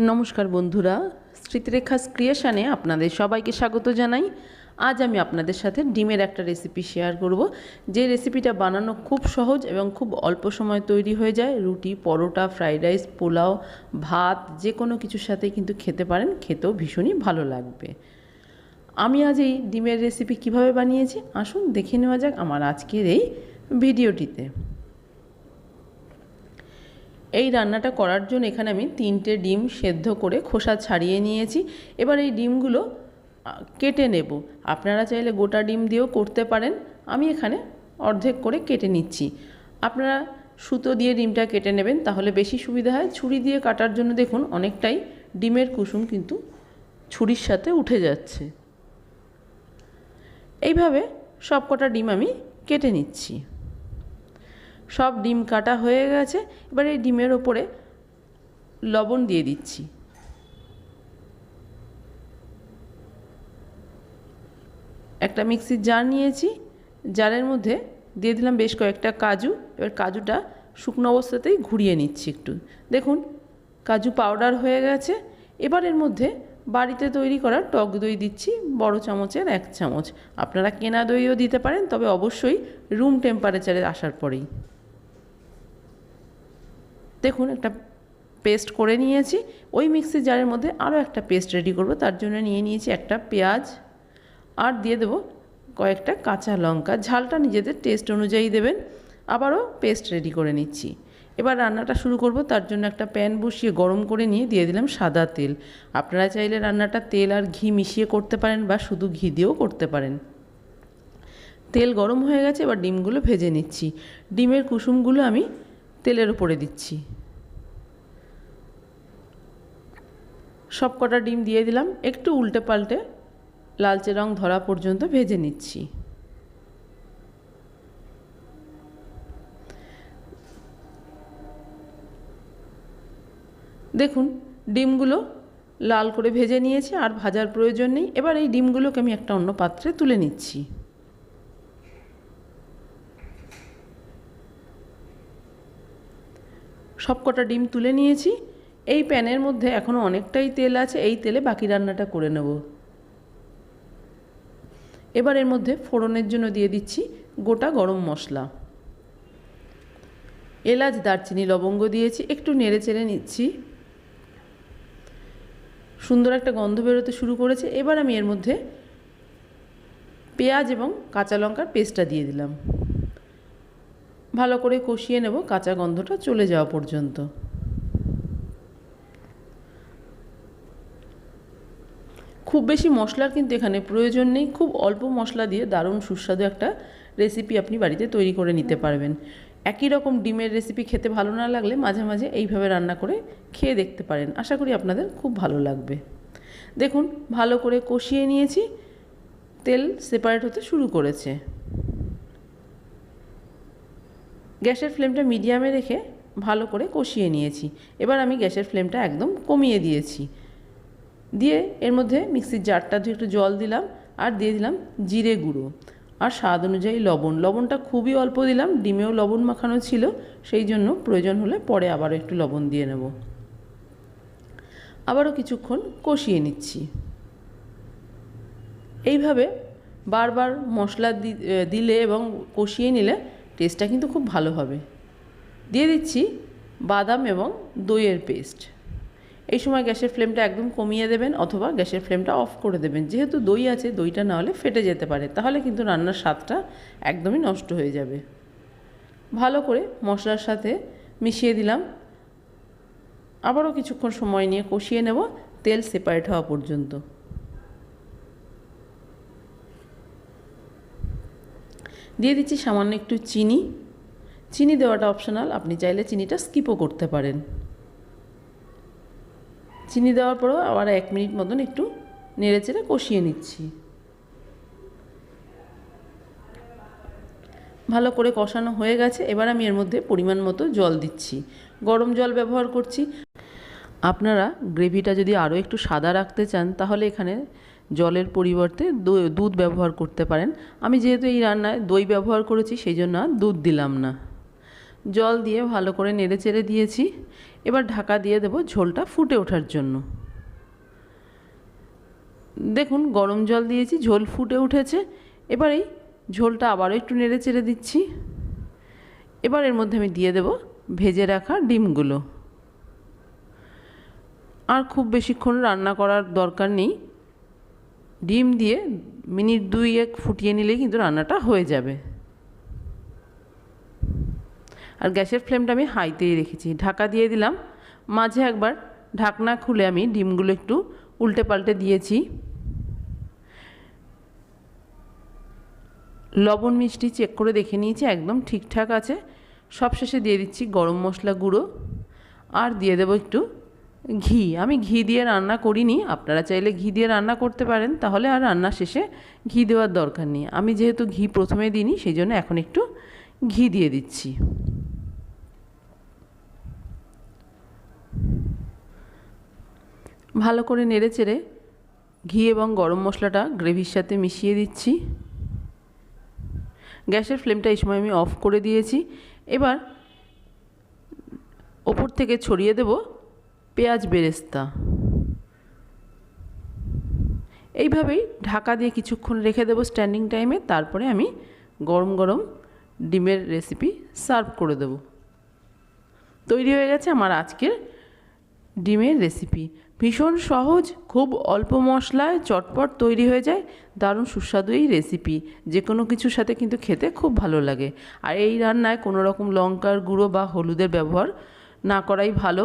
নমস্কার বন্ধুরা স্মৃতিরেখা ক্রিয়েশনে আপনাদের সবাইকে স্বাগত জানাই। আজ আমি আপনাদের সাথে ডিমের একটা রেসিপি শেয়ার করব। যে রেসিপিটা বানানো খুব সহজ এবং খুব অল্প সময় তৈরি হয়ে যায়, রুটি, পরোটা ফ্রাইড রাইস পোলাও, ভাত যে কোনো কিছুর সাথে কিন্তু খেতে পারেন, খেতেও ভীষণই ভালো লাগবে। আমি আজ এই ডিমের রেসিপি কীভাবে বানিয়েছি, আসুন দেখে নেওয়া যাক আমার আজকের এই ভিডিওটিতে এই রান্নাটা করার জন্য এখানে আমি তিনটে ডিম সেদ্ধ করে খোসা ছাড়িয়ে নিয়েছি। এবার এই ডিমগুলো কেটে নেব। আপনারা চাইলে গোটা ডিম দিয়েও করতে পারেন। আমি এখানে অর্ধেক করে কেটে নিচ্ছি। আপনারা সুতো দিয়ে ডিমটা কেটে নেবেন, তাহলে বেশি সুবিধা হয়। ছুরি দিয়ে কাটার জন্য দেখুন, অনেকটাই ডিমের কুসুম কিন্তু ছুরির সাথে উঠে যাচ্ছে। এইভাবে সব কটা ডিম আমি কেটে নিচ্ছি। সব ডিম কাটা হয়ে গেছে, এবার এই ডিমের ওপরে লবণ দিয়ে দিচ্ছি। একটা মিক্সির জার নিয়েছি, জারের মধ্যে দিয়ে দিলাম বেশ কয়েকটা কাজু, এবার কাজুটা শুকনো অবস্থাতেই ঘুরিয়ে নিচ্ছি একটু। দেখুন, কাজু পাউডার হয়ে গেছে, এবার এর মধ্যে বাড়িতে তৈরি করা টক দই দিচ্ছি, বড় চামচের এক চামচ। আপনারা কেনা দইও দিতে পারেন, তবে অবশ্যই রুম টেম্পারেচারে আসার পরেই। দেখুন, একটা পেস্ট করে নিয়েছি। ওই মিক্সির জারের মধ্যে আরও একটা পেস্ট রেডি করব। তার জন্য নিয়ে নিয়েছি একটা পেঁয়াজ আর দিয়ে দেবো কয়েকটা কাঁচা লঙ্কা। ঝালটা নিজেদের টেস্ট অনুযায়ী দেবেন। আবারও পেস্ট রেডি করে নিচ্ছি। এবার রান্নাটা শুরু করব। তার জন্য একটা প্যান বসিয়ে গরম করে নিয়ে দিয়ে দিলাম সাদা তেল। আপনারা চাইলে রান্নাটা তেল আর ঘি মিশিয়ে করতে পারেন বা শুধু ঘি দিয়েও করতে পারেন। তেল গরম হয়ে গেছে, এবার ডিমগুলো ভেজে নিচ্ছি। ডিমের কুসুমগুলো আমি তেলের উপরে দিচ্ছি। সব কটা ডিম দিয়ে দিলাম, একটু উল্টে পাল্টে লালচে রং ধরা পর্যন্ত ভেজে নিচ্ছি। দেখুন, ডিমগুলো লাল করে ভেজে নিয়েছি, আর ভাজার প্রয়োজন নেই। এবার এই ডিমগুলোকে আমি একটা অন্য পাত্রে তুলে নিচ্ছি। সব কটা ডিম তুলে নিয়েছি। এই প্যানের মধ্যে এখনও অনেকটাই তেল আছে, এই তেলে বাকি রান্নাটা করে নেব। এবার এর মধ্যে ফোড়নের জন্য দিয়ে দিচ্ছি গোটা গরম মশলা। এলাচ, দারচিনি, লবঙ্গ দিয়েছি, একটু নেড়ে চেড়ে নিচ্ছি। সুন্দর একটা গন্ধ বেরোতে শুরু করেছে। এবার আমি এর মধ্যে পেঁয়াজ এবং কাঁচা লঙ্কার পেস্টটা দিয়ে দিলাম। ভালো করে কষিয়ে নেব, কাঁচা গন্ধটা চলে যাওয়া পর্যন্ত। খুব বেশি মশলার কিন্তু এখানে প্রয়োজন নেই, খুব অল্প মশলা দিয়ে দারুণ সুস্বাদু একটা রেসিপি আপনি বাড়িতে তৈরি করে নিতে পারবেন। একই রকম ডিমের রেসিপি খেতে ভালো না লাগলে মাঝে মাঝে এইভাবে রান্না করে খেয়ে দেখতে পারেন। আশা করি আপনাদের খুব ভালো লাগবে। দেখুন, ভালো করে কষিয়ে নিয়েছি, তেল সেপারেট হতে শুরু করেছে। গ্যাসের ফ্লেমটা মিডিয়ামে রেখে ভালো করে কষিয়ে নিয়েছি। এবার আমি গ্যাসের ফ্লেমটা একদম কমিয়ে দিয়েছি। দিয়ে এর মধ্যে মিক্সির জারটা দিয়ে একটু জল দিলাম আর দিয়ে দিলাম জিরে গুঁড়ো। আর স্বাদ অনুযায়ী লবণ। লবণটা খুবই অল্প দিলাম, ডিমেও লবণ মাখানো ছিল, সেই জন্য প্রয়োজন হলে পরে আবারও একটু লবণ দিয়ে নেব। আবারও কিছুক্ষণ কষিয়ে নিচ্ছি। এইভাবে বারবার মশলা দিলে এবং কষিয়ে নিলে টেস্টটা কিন্তু খুব ভালো হবে। দিয়ে দিচ্ছি বাদাম এবং দইয়ের পেস্ট এই সময় গ্যাসের ফ্লেমটা একদম কমিয়ে দেবেন অথবা গ্যাসের ফ্লেমটা অফ করে দেবেন। যেহেতু দই আছে, দইটা না হলে ফেটে যেতে পারে। তাহলে কিন্তু রান্নার স্বাদটা একদমই নষ্ট হয়ে যাবে। ভালো করে মশলার সাথে মিশিয়ে দিলাম। আবারও কিছুক্ষণ সময় নিয়ে কষিয়ে নেব। তেল সেপারেট হওয়া পর্যন্ত। দিয়ে দিচ্ছি সামান্য একটু চিনি। চিনি দেওয়াটা অপশনাল আপনি চাইলে চিনিটা স্কিপও করতে পারেন। চিনি দেওয়ার পরেও আবার এক মিনিট মতন একটু নেড়ে চেড়ে কষিয়ে নিচ্ছি। ভালো করে কষানো হয়ে গেছে, এবার আমি এর মধ্যে পরিমাণ মতো জল দিচ্ছি। গরম জল ব্যবহার করছি। আপনারা গ্রেভিটা যদি আরও একটু সাদা রাখতে চান, তাহলে এখানে জলের পরিবর্তে দুধ ব্যবহার করতে পারেন। আমি যেহেতু এই রান্নায় দই ব্যবহার করেছি সেই জন্য দুধ দিলাম না। জল দিয়ে ভালো করে নেড়ে চেড়ে দিয়েছি। এবার ঢাকা দিয়ে দেবো ঝোলটা ফুটে ওঠার জন্য। দেখুন, গরম জল দিয়েছি, ঝোল ফুটে উঠেছে। এবার এই ঝোলটা আবারও একটু নেড়ে চেড়ে দিচ্ছি। এবার এর মধ্যে আমি দিয়ে দেব ভেজে রাখা ডিমগুলো। আর খুব বেশিক্ষণ রান্না করার দরকার নেই। ডিম দিয়ে মিনিট দুই এক ফুটিয়ে নিলেই কিন্তু রান্নাটা হয়ে যাবে। আর গ্যাসের ফ্লেমটা আমি হাইতেই রেখেছি। ঢাকা দিয়ে দিলাম। মাঝে একবার ঢাকনা খুলে আমি ডিমগুলো একটু উল্টে পাল্টে দিয়েছি। লবণ মিষ্টি চেক করে দেখে নিয়েছি, একদম ঠিকঠাক আছে। সবশেষে দিয়ে দিচ্ছি গরম মশলা গুঁড়ো। আর দিয়ে দেবো একটু ঘি। আমি ঘি দিয়ে রান্না করিনি। আপনারা চাইলে ঘি দিয়ে রান্না করতে পারেন। তাহলে আর রান্না শেষে ঘি দেওয়ার দরকার নেই। আমি যেহেতু ঘি প্রথমে দিইনি, সেই জন্য এখন একটু ঘি দিয়ে দিচ্ছি। ভালো করে নেড়ে চেড়ে ঘি এবং গরম মশলাটা গ্রেভির সাথে মিশিয়ে দিচ্ছি। গ্যাসের ফ্লেমটা এই সময় আমি অফ করে দিয়েছি। এবার ওপর থেকে ছড়িয়ে দেব। পেঁয়াজ বেরেস্তা। এইভাবেই ঢাকা দিয়ে কিছুক্ষণ রেখে দেবো স্ট্যান্ডিং টাইমে তারপরে আমি গরম গরম ডিমের রেসিপি সার্ভ করে দেব। তৈরি হয়ে গেছে আমার আজকের ডিমের রেসিপি ভীষণ সহজ, খুব অল্প মশলায় চটপট তৈরি হয়ে যায়, দারুণ সুস্বাদু এই রেসিপি যে কোনো কিছুর সাথে কিন্তু খেতে খুব ভালো লাগে। আর এই রান্নায় কোনো রকম লঙ্কার গুঁড়ো বা হলুদের ব্যবহার না করাই ভালো।